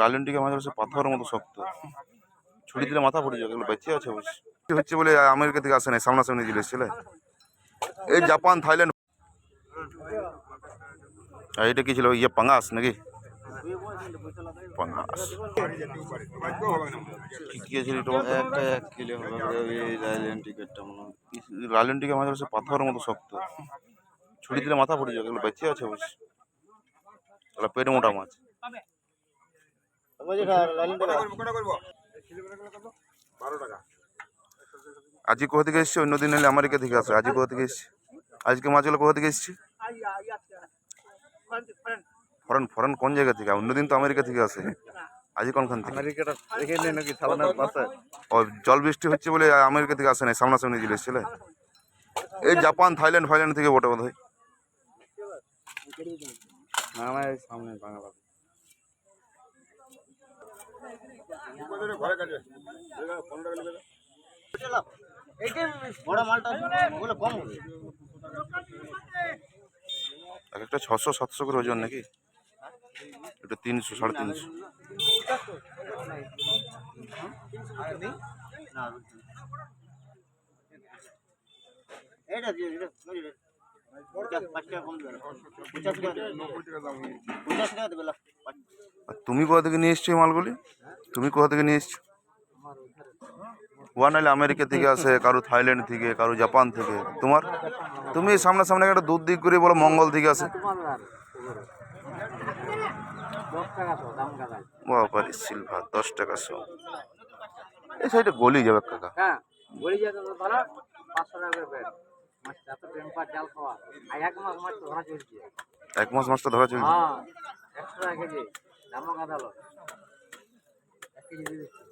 লালনটিকে মাঝে মাঝে পাথরের মতো শক্ত। ছুরি দিলে মাথা পড়ে যাবে এগুলো বেঁচে আছে হচ্ছে বলে আমেরিকা থেকে আসে নাই সামনাসামনি জিনিস এসেছিলে? এই জাপান থাইল্যান্ড। আর এটা কি ছিল ইয়ে পাঙ্গাস নাকি? পাঙ্গাস কি কি আছে এটা বলতো? একটা এক কিলো এই লাইলেন টিকিটটা লালনটিকে মাঝে মাঝে পাথরের মতো শক্ত। ছুরি দিলে মাথা পড়ে যাবে বেঁচে আছে অবশ্য। এগুলো পেট মোটা মাছ। আজকে কোথা থেকে এসছে? অন্য দিন এলে আমেরিকা থেকে আসে। আজকে কোথা থেকে এসছে? আজকে মাছগুলো কোথা থেকে এসছে? ফরেন ফরেন কোন জায়গা থেকে? অন্যদিন তো আমেরিকা থেকে আসে। আজকে কোনখান থেকে? ও জল বৃষ্টি হচ্ছে বলে আমেরিকা থেকে আসে নাই সামনাসামনি জিনিস ছিল এই জাপান থাইল্যান্ড ফাইল্যান্ড থেকে বটে বোধ হয় না সামনে বাংলা এক একটা ছশো সাতশো করে ওজন নাকি? এটা তিনশো সাড়ে তিনশো। তুমি কোথা থেকে নিয়ে এসছো এই মালগুলি? তুমি কোথা থেকে নিয়ে এসছো? ওয়া নাহলে আমেরিকা থেকে আসে কারও থাইল্যান্ড থেকে কারও জাপান থেকে। তোমার? তুমি সামনাসামনি একটা দুধ দিক করে বলো মঙ্গল থেকে আসে। বাবারি সিলভার দশ টাকা শো এই সাইডে গলি যাবে কাকা। হ্যাঁ পাঁচশো টাকা করে এক মাস মাছটা ধরা চলছে। হ্যাঁ একশো